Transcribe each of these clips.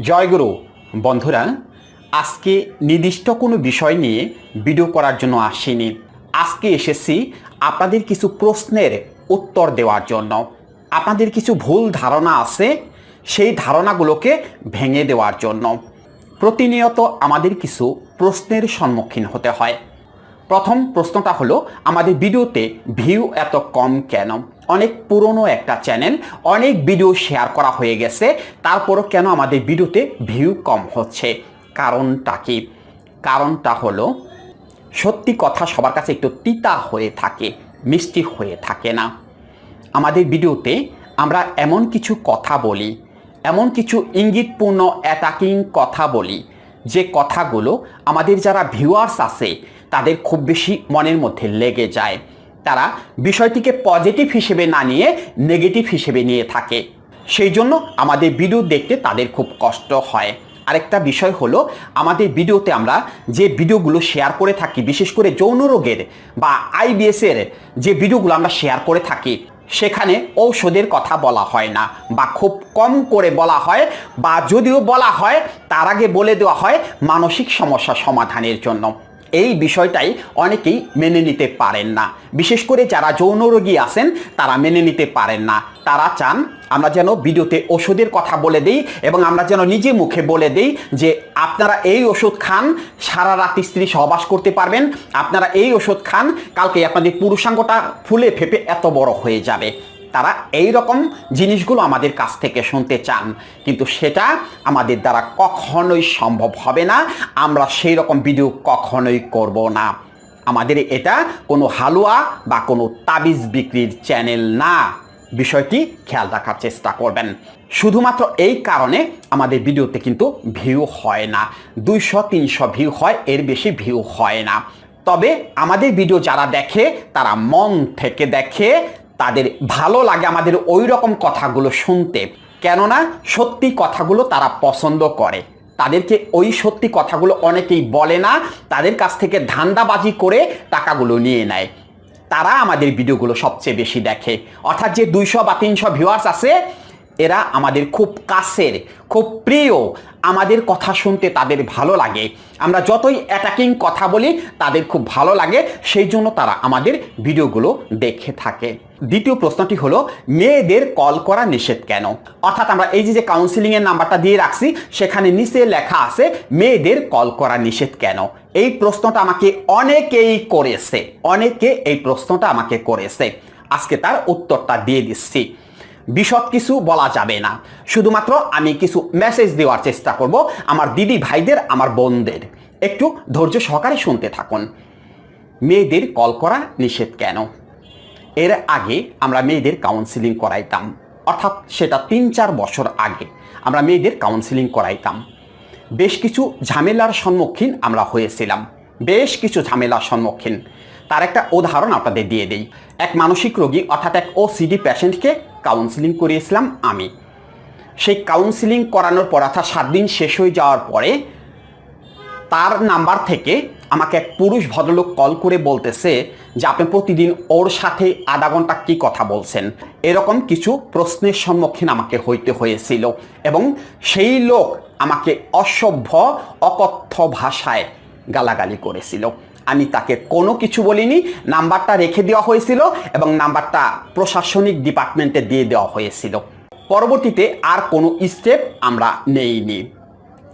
জয়গুরু, বন্ধুরা, আজকে নির্দিষ্ট কোনো বিষয় নিয়ে ভিডিও করার জন্য আসিনি। আজকে এসেছি আপনাদের কিছু প্রশ্নের উত্তর দেওয়ার জন্য। আপনাদের কিছু ভুল ধারণা আছে, সেই ধারণাগুলোকে ভেঙে দেওয়ার জন্য। প্রতিনিয়ত আমাদের কিছু প্রশ্নের সম্মুখীন হতে হয়। প্রথম প্রশ্নটা হলো, আমাদের ভিডিওতে ভিউ এত কম কেন? অনেক পুরনো একটা চ্যানেল অনেক ভিডিও শেয়ার করা হয়ে গেছে, তারপরও কেন আমাদের ভিডিওতে ভিউ কম হচ্ছে? কারণটা কি? কারণটা হলো, সত্যি কথা সবার কাছে একটু তিতা হয়ে থাকে, মিষ্টি হয়ে থাকে না। আমাদের ভিডিওতে আমরা এমন কিছু কথা বলি, এমন কিছু ইঙ্গিতপূর্ণ অ্যাটাকিং কথা বলি, যে কথাগুলো আমাদের যারা ভিউয়ার্স আছে তাদের খুব বেশি মনের মধ্যে লেগে যায়। তারা বিষয়টিকে পজিটিভ হিসেবে না নিয়ে নেগেটিভ হিসেবে নিয়ে থাকে। সেই জন্য আমাদের ভিডিও দেখতে তাদের খুব কষ্ট হয়। আরেকটা বিষয় হলো, আমাদের ভিডিওতে আমরা যে ভিডিওগুলো শেয়ার করে থাকি, বিশেষ করে যৌন রোগের বা আইবিএস এর যে ভিডিওগুলো আমরা শেয়ার করে থাকি, সেখানে ঔষধের কথা বলা হয় না বা খুব কম করে বলা হয় বা যদিও বলা হয়, তার আগে বলে দেওয়া হয় মানসিক সমস্যা সমাধানের জন্য। এই বিষয়টাই অনেকেই মেনে নিতে পারেন না। বিশেষ করে যারা যৌন রোগী আছেন, তারা মেনে নিতে পারেন না। তারা চান আমরা যেন ভিডিওতে ওষুধের কথা বলে দিই এবং আমরা যেন নিজে মুখে বলে দিই যে আপনারা এই ওষুধ খান, সারা রাত স্ত্রী সহবাস করতে পারবেন। আপনারা এই ওষুধ খান কালকে আপনাদের পুরুষাঙ্গটা ফুলে ফেপে এত বড় হয়ে যাবে। তারা এই রকম জিনিসগুলো আমাদের কাছ থেকে শুনতে চান। কিন্তু সেটা আমাদের দ্বারা কখনোই সম্ভব হবে না। আমরা সেই রকম ভিডিও কখনোই করব না। আমাদের এটা কোনো হালুয়া বা কোনো তাবিজ বিক্রির চ্যানেল না। বিষয়টি খেয়াল রাখার চেষ্টা করবেন। শুধুমাত্র এই কারণে আমাদের ভিডিওতে কিন্তু ভিউ হয় না। দুইশো, তিনশো ভিউ হয়, এর বেশি ভিউ হয় না। তবে আমাদের ভিডিও যারা দেখে, তারা মন থেকে দেখে তাদের ভালো লাগে আমাদের ওই রকম কথাগুলো শুনতে। কেননা সত্যি কথাগুলো তারা পছন্দ করে। তাদেরকে ওই সত্যি কথাগুলো অনেকেই বলে না, তাদের কাছ থেকে ধান্দাবাজি করে টাকাগুলো নিয়ে নেয়। তারা আমাদের ভিডিওগুলো সবচেয়ে বেশি দেখে। অর্থাৎ যে দুইশো বা তিনশো ভিউয়ার্স আছে এরা আমাদের খুব কাছের, খুব প্রিয়। আমাদের কথা শুনতে তাদের ভালো লাগে। আমরা যতই অ্যাটাকিং কথা বলি, তাদের খুব ভালো লাগে। সেই জন্য তারা আমাদের ভিডিওগুলো দেখে থাকে। দ্বিতীয় প্রশ্নটি হলো, মেয়েদের কল করা নিষেধ কেন? অর্থাৎ আমরা এই যে কাউন্সিলিংয়ের নাম্বারটা দিয়ে রাখছি, সেখানে নিচে লেখা আছে, মেয়েদের কল করা নিষেধ কেন? এই প্রশ্নটা আমাকে অনেকেই করেছে। অনেকে এই প্রশ্নটা আমাকে করেছে। আজকে তার উত্তরটা দিয়ে দিচ্ছি। বিশদ কিছু বলা যাবে না। শুধুমাত্র আমি কিছু মেসেজ দেওয়ার চেষ্টা করব আমার দিদি ভাইদের, আমার বোনদের। একটু ধৈর্য সহকারে শুনতে থাকুন। মেয়েদের কল করা নিষেধ কেন? এর আগে আমরা মেয়েদের কাউন্সিলিং করাইতাম। অর্থাৎ সেটা তিন চার বছর আগে আমরা মেয়েদের কাউন্সিলিং করাইতাম। বেশ কিছু ঝামেলার সম্মুখীন আমরা হয়েছিলাম। বেশ কিছু ঝামেলার সম্মুখীন। তার একটা উদাহরণ আপনাদের দিয়ে দিই। এক মানসিক রোগী অর্থাৎ এক ওসিডি পেশেন্টকে কাউন্সিলিং করিয়েছিলাম আমি। সেই কাউন্সিলিং করানোর পর অর্থাৎ সাত দিন শেষ হয়ে যাওয়ার পরে তার নাম্বার থেকে আমাকে এক পুরুষ ভদ্রলোক কল করে বলতেছে যে, আপনি প্রতিদিন ওর সাথে আধা ঘণ্টা কী কথা বলছেন? এরকম কিছু প্রশ্নের সম্মুখীন আমাকে হইতে হয়েছিল এবং সেই লোক আমাকে অসভ্য, অকথ্য ভাষায় গালাগালি করেছিল। আমি তাকে কোনো কিছু বলিনি। নাম্বারটা রেখে দেওয়া হয়েছিল এবং নাম্বারটা প্রশাসনিক ডিপার্টমেন্টে দিয়ে দেওয়া হয়েছিল। পরবর্তীতে আর কোনো স্টেপ আমরা নেইনি।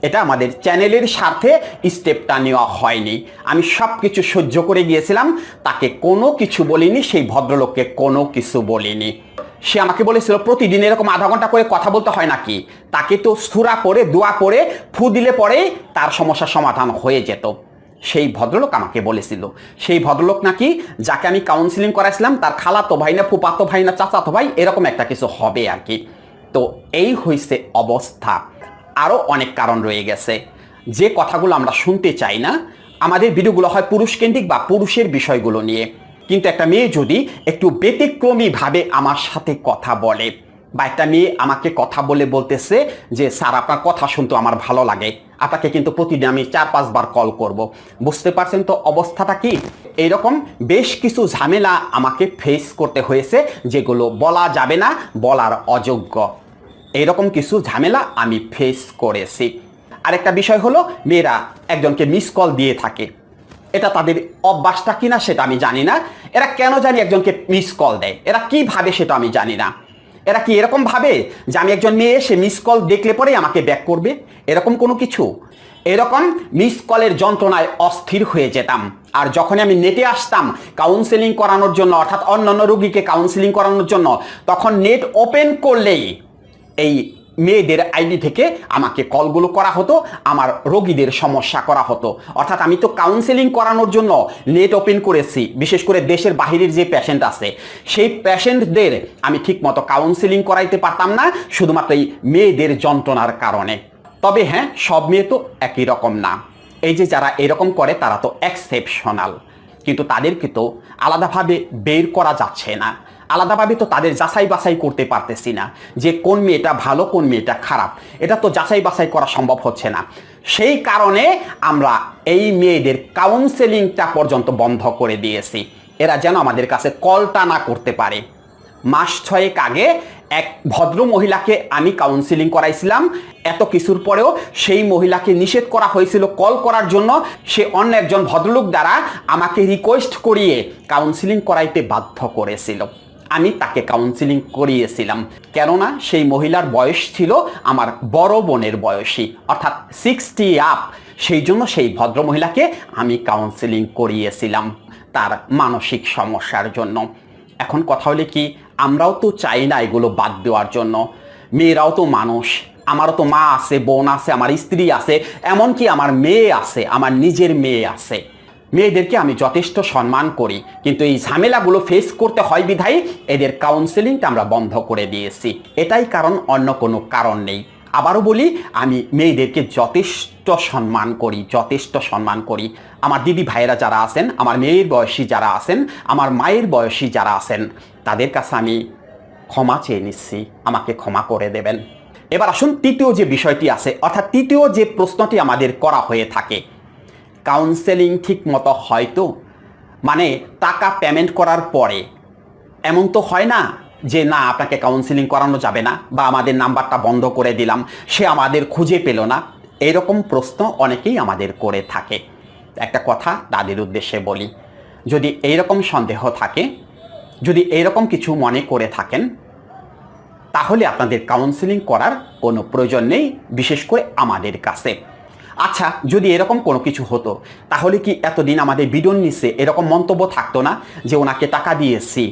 এটা আমাদের চ্যানেলের স্বার্থে স্টেপটা নেওয়া হয়নি। আমি সব কিছু সহ্য করে গিয়েছিলাম, তাকে কোনো কিছু বলিনি, সেই ভদ্রলোককে কোনো কিছু বলিনি। সে আমাকে বলেছিল, প্রতিদিন এরকম আধা ঘণ্টা করে কথা বলতে হয় নাকি? তাকে তো সুরা করে দোয়া করে ফু দিলে পরে তার সমস্যার সমাধান হয়ে যেত। সেই ভদ্রলোক আমাকে বলেছিল। সেই ভদ্রলোক নাকি যাকে আমি কাউন্সিলিং করাইছিলাম, তার খালাতো ভাই না, ফুপাতো ভাই না, চাচাতো ভাই, এরকম একটা কিছু হবে আর কি তো এই হয়েছে অবস্থা। আরও অনেক কারণ রয়ে গেছে। যে কথাগুলো আমরা শুনতে চাই না, আমাদের ভিডিওগুলো হয় পুরুষকেন্দ্রিক বা পুরুষের বিষয়গুলো নিয়ে। কিন্তু একটা মেয়ে যদি একটু ব্যতিক্রমীভাবে আমার সাথে কথা বলে, বা একটা মেয়ে আমাকে কথা বলে বলতেছে যে, স্যার, আপনার কথা শুনতে আমার ভালো লাগে। আপনাকে কিন্তু প্রতিদিন আমি চার, পাঁচবার কল করব। বুঝতে পারছেন তো অবস্থাটা কি? এইরকম বেশ কিছু ঝামেলা আমাকে ফেস করতে হয়েছে, যেগুলো বলা যাবে না, বলার অযোগ্য। এরকম কিছু ঝামেলা আমি ফেস করেছি। আরেকটা বিষয় হলো, মেয়েরা একজনকে মিস কল দিয়ে থাকে। এটা তাদের অভ্যাসটা কিনা সেটা আমি জানি না। এরা কেন জানি একজনকে মিস কল দেয়? এরা কি ভাবে সেটা আমি জানি না। এরা কি এরকম ভাবে যে আমি একজন মেয়ে, সে মিস কল দেখলে পরেই আমাকে ব্যাক করবে? এরকম কোনো কিছু? এরকম মিস কলের যন্ত্রণায় অস্থির হয়ে যেতাম। আর যখনই আমি নেটে আসতাম কাউন্সেলিং করানোর জন্য, অর্থাৎ অন্যান্য রুগীকে কাউন্সেলিং করানোর জন্য, তখন নেট ওপেন করলেই এই মেয়েদের আইডি থেকে আমাকে কলগুলো করা হতো, আমার রোগীদের সমস্যা করা হতো। অর্থাৎ আমি তো কাউন্সেলিং করানোর জন্য নেট ওপেন করেছি, বিশেষ করে দেশের বাহিরের যে পেশেন্ট আছে। সেই পেশেন্টদের আমি ঠিকমতো কাউন্সেলিং করাইতে পারতাম না, শুধুমাত্র এই মেয়েদের যন্ত্রণার কারণে। তবে হ্যাঁ সব মেয়ে তো একই রকম না। এই যে যারা এরকম করে, তারা তো এক্সেপশনাল কিন্তু তাদেরকে তো আলাদাভাবে বের করা যাচ্ছে না। আলাদাভাবে তো তাদের যাচাই বাছাই করতে পারতেছি না যে কোন মেয়েটা ভালো, কোন মেয়েটা খারাপ। এটা তো যাচাই বাছাই করা সম্ভব হচ্ছে না। সেই কারণে আমরা এই মেয়েদের কাউন্সেলিংটা পর্যন্ত বন্ধ করে দিয়েছি। এরা যেন আমাদের কাছে কলটা না করতে পারে। মাস ছয়েক আগে এক ভদ্র মহিলাকে আমি কাউন্সিলিং করাইছিলাম। এত কিছুর পরেও সেই মহিলাকে নিষেধ করা হয়েছিল কল করার জন্য। সে অন্য একজন ভদ্রলোক দ্বারা আমাকে রিকোয়েস্ট করিয়ে কাউন্সিলিং করাইতে বাধ্য করেছিল। আমি তাকে কাউন্সিলিং করিয়েছিলাম। কেননা সেই মহিলার বয়স ছিল আমার বড় বোনের বয়সী, অর্থাৎ সিক্সটি আপ সেই জন্য সেই ভদ্র মহিলাকে আমি কাউন্সিলিং করিয়েছিলাম তার মানসিক সমস্যার জন্য। এখন কথা হলে কি, আমরাও তো চাই না এগুলো বাদ দেওয়ার জন্য। মেয়েরাও তো মানুষ, আমারও তো মা আছে, বোন আছে, আমার স্ত্রী আছে, এমনকি আমার মেয়ে আছে, আমার নিজের মেয়ে আছে। মেয়েদেরকে আমি যথেষ্ট সম্মান করি, কিন্তু এই ঝামেলাগুলো ফেস করতে হয় বিধায়, এদের কাউন্সেলিংটা আমরা বন্ধ করে দিয়েছি। এটাই কারণ, অন্য কোনো কারণ নেই। আবারও বলি, আমি মেয়েদেরকে যথেষ্ট সম্মান করি, যথেষ্ট সম্মান করি। আমার দিদি ভাইয়েরা যারা আছেন, আমার মেয়ের বয়সী যারা আছেন, আমার মায়ের বয়সী যারা আছেন, তাদের কাছে আমি ক্ষমা চেয়ে নিচ্ছি, আমাকে ক্ষমা করে দেবেন। এবার আসুন, তৃতীয় যে বিষয়টি আছে, অর্থাৎ তৃতীয় যে প্রশ্নটি আমাদের করা হয়ে থাকে কাউন্সেলিং ঠিক মতো হয়তো মানে টাকা পেমেন্ট করার পরে। এমন তো হয় না যে, না, আপনাকে কাউন্সিলিং করানো যাবে না বা আমাদের নাম্বারটা বন্ধ করে দিলাম, সে আমাদের খুঁজে পেল না। এরকম প্রশ্ন অনেকেই আমাদের করে থাকে। একটা কথা তাদের উদ্দেশ্যে বলি, যদি এইরকম সন্দেহ থাকে, যদি এইরকম কিছু মনে করে থাকেন, তাহলে আপনাদের কাউন্সিলিং করার কোনো প্রয়োজন নেই, বিশেষ করে আমাদের কাছে। আচ্ছা যদি এরকম কোনো কিছু হতো, তাহলে কি এতদিন আমাদের বিডন নিচে এরকম মন্তব্য থাকতো না যে ওনাকে টাকা দিয়েছি?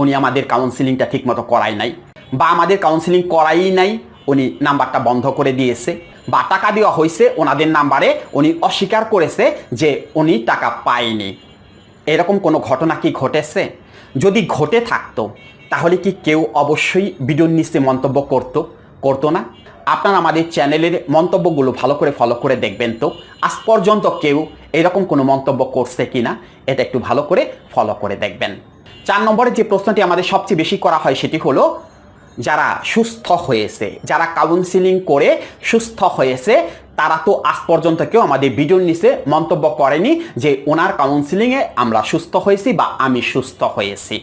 উনি আমাদের কাউন্সিলিংটা ঠিকমতো করাই নাই বা আমাদের কাউন্সিলিং করাই নাই, উনি নাম্বারটা বন্ধ করে দিয়েছে বা টাকা দেওয়া হয়েছে, ওনাদের নাম্বারে উনি অস্বীকার করেছে যে উনি টাকা পায়নি। এরকম কোনো ঘটনা কি ঘটেছে? যদি ঘটে থাকতো, তাহলে কি কেউ অবশ্যই ভিডিওর নিচে মন্তব্য করতো? করতো না? আপনারা আমাদের চ্যানেলের মন্তব্যগুলো ভালো করে ফলো করে দেখবেন তো। আজ পর্যন্ত কেউ এরকম কোনো মন্তব্য করছে কিনা, এটা একটু ভালো করে ফলো করে দেখবেন। চার নম্বরে যে প্রশ্নটি আমাদের সবচেয়ে বেশি করা হয় সেটি হলো, যারা সুস্থ হয়েছে, যারা কাউন্সিলিং করে সুস্থ হয়েছে, তারা তো আজ পর্যন্ত কেউ আমাদের ভিডিওর নিচে মন্তব্য করেনি যে ওনার কাউন্সিলিংয়ে আমরা সুস্থ হয়েছি বা আমি সুস্থ হয়েছি।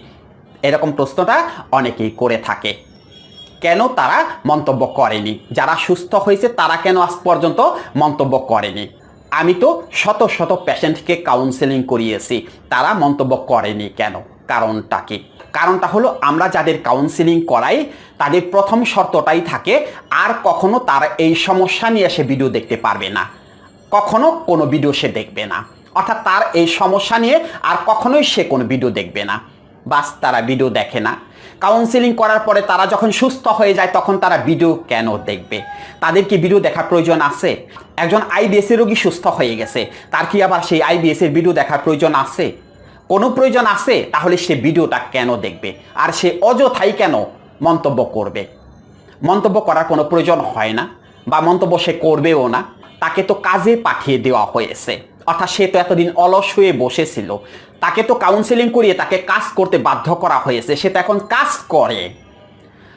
এরকম প্রশ্নটা অনেকেই করে থাকে। কেন তারা মন্তব্য করেনি? যারা সুস্থ হয়েছে, তারা কেন আজ পর্যন্ত মন্তব্য করেনি? আমি তো শত শত পেশেন্টকে কাউন্সেলিং করিয়েছি, তারা মন্তব্য করেনি কেন? কারণটা কি? কারণটা হলো, আমরা যাদের কাউন্সিলিং করাই, তাদের প্রথম শর্তটাই থাকে, আর কখনো তারা এই সমস্যা নিয়ে সে ভিডিও দেখতে পারবে না। কখনো কোনো ভিডিও সে দেখবে না। অর্থাৎ তার এই সমস্যা নিয়ে আর কখনোই সে কোনো ভিডিও দেখবে না। বাস, তারা ভিডিও দেখে না। কাউন্সিলিং করার পরে তারা যখন সুস্থ হয়ে যায়, তখন তারা ভিডিও কেন দেখবে? তাদের কি ভিডিও দেখার প্রয়োজন আছে? একজন আইবিএস এর রোগী সুস্থ হয়ে গেছে, তার কি আবার সেই আইবিএস এর ভিডিও দেখার প্রয়োজন আছে? কোনো প্রয়োজন আছে? তাহলে সে ভিডিওটা কেন দেখবে? আর সে অযথাই কেন মন্তব্য করবে? মন্তব্য করার কোনো প্রয়োজন হয় না, বা মন্তব্য সে করবেও না, তাকে তো কাজে পাঠিয়ে দেওয়া হয়েছে। অর্থাৎ সে তো এতদিন অলস হয়ে বসেছিল। তাকে তো কাউন্সেলিং করিয়ে তাকে কাজ করতে বাধ্য করা হয়েছে। সে তো এখন কাজ করে।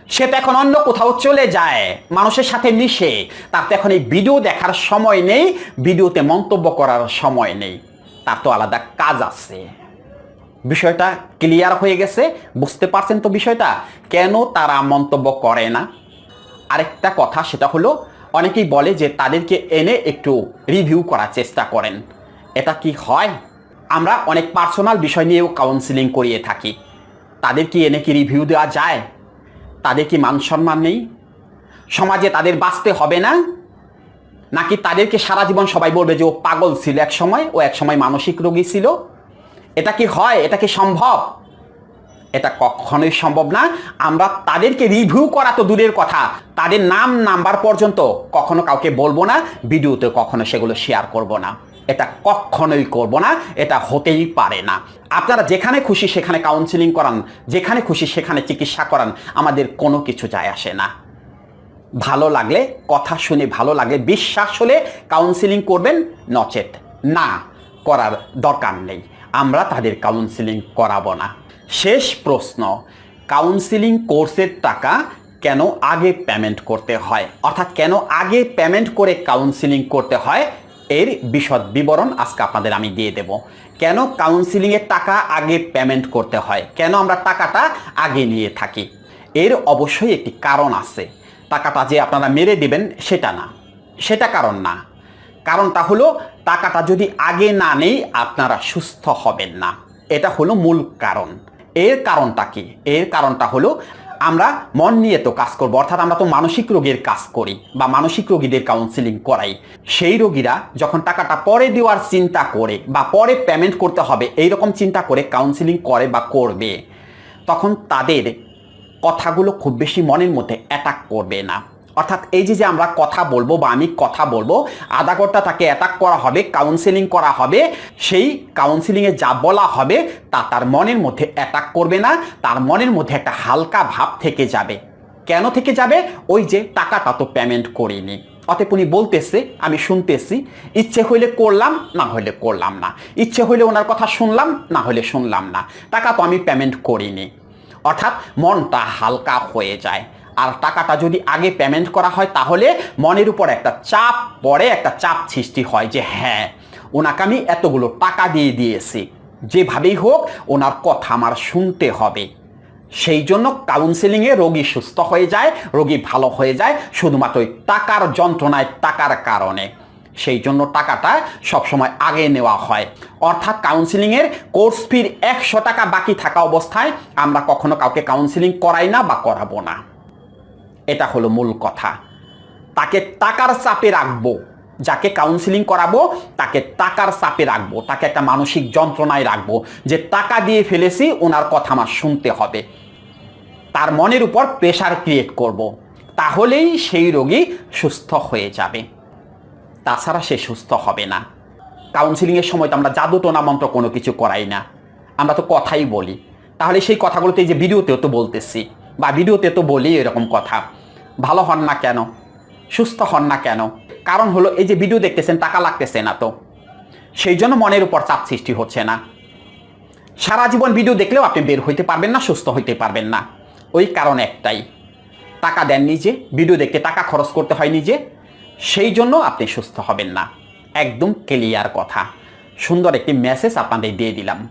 সে তো এখন অন্য কোথাও চলে যায়। মানুষের সাথে মিশে। তার তো এখন এই ভিডিও দেখার সময় নেই। ভিডিওতে মন্তব্য করার সময় নেই। তার তো আলাদা কাজ আছে। বিষয়টা ক্লিয়ার হয়ে গেছে। বুঝতে পারছেন তো বিষয়টা? কেন তারা মন্তব্য করে না? আরেকটা কথা, সেটা হলো, অনেকেই বলে যে তাদেরকে এনে একটু রিভিউ করার চেষ্টা করেন। এটা কি হয়? আমরা অনেক পার্সোনাল বিষয় নিয়েও কাউন্সিলিং করিয়ে থাকি। তাদের কি এনে কি রিভিউ দেওয়া যায়? তাদের কি মান সম্মান নেই? সমাজে তাদের বাঁচতে হবে না? নাকি তাদেরকে সারা জীবন সবাই বলবে যে ও পাগল ছিল এক সময়, ও এক সময় মানসিক রোগী ছিল? এটা কি হয়? এটা কি সম্ভব? এটা কখনোই সম্ভব না। আমরা তাদেরকে রিভিউ করা তো দূরের কথা। তাদের নাম নাম্বার পর্যন্ত কখনো কাউকে বলব না ভিডিওতে কখনো সেগুলো শেয়ার করব না। এটা কখনোই করব না, এটা হতেই পারে না। আপনারা যেখানে খুশি সেখানে কাউন্সিলিং করান, যেখানে খুশি সেখানে চিকিৎসা করান, আমাদের কোনো কিছু যায় আসে না। ভালো লাগলে, কথা শুনে ভালো লাগলে, বিশ্বাস হলে কাউন্সিলিং করবেন, নচেত না করার দরকার নেই। আমরা তাদের কাউন্সিলিং করাবো না। শেষ প্রশ্ন কাউন্সিলিং কোর্সের টাকা কেন আগে পেমেন্ট করতে হয়? অর্থাৎ কেন আগে পেমেন্ট করে কাউন্সিলিং করতে হয়? এর বিশদ বিবরণ আজকে আপনাদের আমি দিয়ে দেব। কেন কাউন্সিলিংয়ের টাকা আগে পেমেন্ট করতে হয়? কেন আমরা টাকাটা আগে নিয়ে থাকি? এর অবশ্যই একটি কারণ আছে। টাকাটা যে আপনারা মেরে দিবেন সেটা না। সেটা কারণ না। কারণটা হলো টাকাটা যদি আগে না নেই, আপনারা সুস্থ হবেন না। এটা হলো মূল কারণ। এর কারণটা কি? এর কারণটা হলো আমরা মন নিয়ে তো কাজ করব, অর্থাৎ আমরা তো মানসিক রোগের কাজ করি বা মানসিক রোগীদের কাউন্সিলিং করাই। সেই রোগীরা যখন টাকাটা পরে দেওয়ার চিন্তা করে বা পরে পেমেন্ট করতে হবে এই রকম চিন্তা করে কাউন্সিলিং করে বা করবে, তখন তাদের কথাগুলো খুব বেশি মনের মধ্যে অ্যাটাক করবে না। অর্থাৎ এই যে যে আমরা কথা বলব বা আমি কথা বলব, আধা ঘণ্টা তাকে অ্যাটাক করা হবে কাউন্সেলিং করা হবে, সেই কাউন্সেলিংয়ে যা বলা হবে তা তার মনের মধ্যে অ্যাটাক করবে না, তার মনের মধ্যে একটা হালকা ভাব থেকে যাবে। কেন থেকে যাবে? ওই যে টাকাটা তো পেমেন্ট করিনি। অতএব উনি বলতেছে, আমি শুনতেছি, ইচ্ছে হইলে করলাম, না হইলে করলাম না। ইচ্ছে হইলে ওনার কথা শুনলাম, না হইলে শুনলাম না। টাকা তো আমি পেমেন্ট করিনি। অর্থাৎ মনটা হালকা হয়ে যায়। আর টাকাটা যদি আগে পেমেন্ট করা হয়, তাহলে মনের উপর একটা চাপ পড়ে, একটা চাপ সৃষ্টি হয় যে হ্যাঁ ওনাকে আমি এতগুলো টাকা দিয়ে দিয়েছি। যেভাবেই হোক, ওনার কথা আমার শুনতে হবে। সেই জন্য কাউন্সেলিংয়ে রোগী সুস্থ হয়ে যায়, রোগী ভালো হয়ে যায়, শুধুমাত্র টাকার যন্ত্রণায়, টাকার কারণে। সেই জন্য টাকাটা সবসময় আগে নেওয়া হয়। অর্থাৎ কাউন্সিলিংয়ের কোর্স ফির একশো টাকা বাকি থাকা অবস্থায় আমরা কখনো কাউকে কাউন্সিলিং করাই না বা করাবো না। এটা হলো মূল কথা। তাকে টাকার চাপে রাখব, যাকে কাউন্সিলিং করাবো, তাকে টাকার চাপে রাখব, তাকে একটা মানসিক যন্ত্রণায় রাখব যে টাকা দিয়ে ফেলেছি, ওনার কথা আমার শুনতে হবে। তার মনের উপর প্রেশার ক্রিয়েট করব। তাহলেই সেই রোগী সুস্থ হয়ে যাবে। তাছাড়া সে সুস্থ হবে না। কাউন্সিলিংয়ের সময় তো আমরা জাদু টোনা মন্ত্র কোনো কিছু করাই না। আমরা তো কথাই বলি। তাহলে সেই কথাগুলোতে যে ভিডিওতেও তো বলতেছি, বা ভিডিওতে তো বলি এরকম কথা। ভালো হন না কেন? সুস্থ হন না কেন? কারণ হলো এই যে ভিডিও দেখতেছেন, টাকা লাগতেছে না তো। সেই জন্য মনের উপর চাপ সৃষ্টি হচ্ছে না। সারা জীবন ভিডিও দেখলেও আপনি বের হইতে পারবেন না, সুস্থ হইতে পারবেন না। ওই কারণ একটাই। টাকা দেন নিজে ভিডিও দেখতে টাকা খরচ করতে হয় নিজে। সেই জন্য আপনি সুস্থ হবেন না। একদম ক্লিয়ার কথা। সুন্দর একটি মেসেজ আপনাদের দিয়ে দিলাম।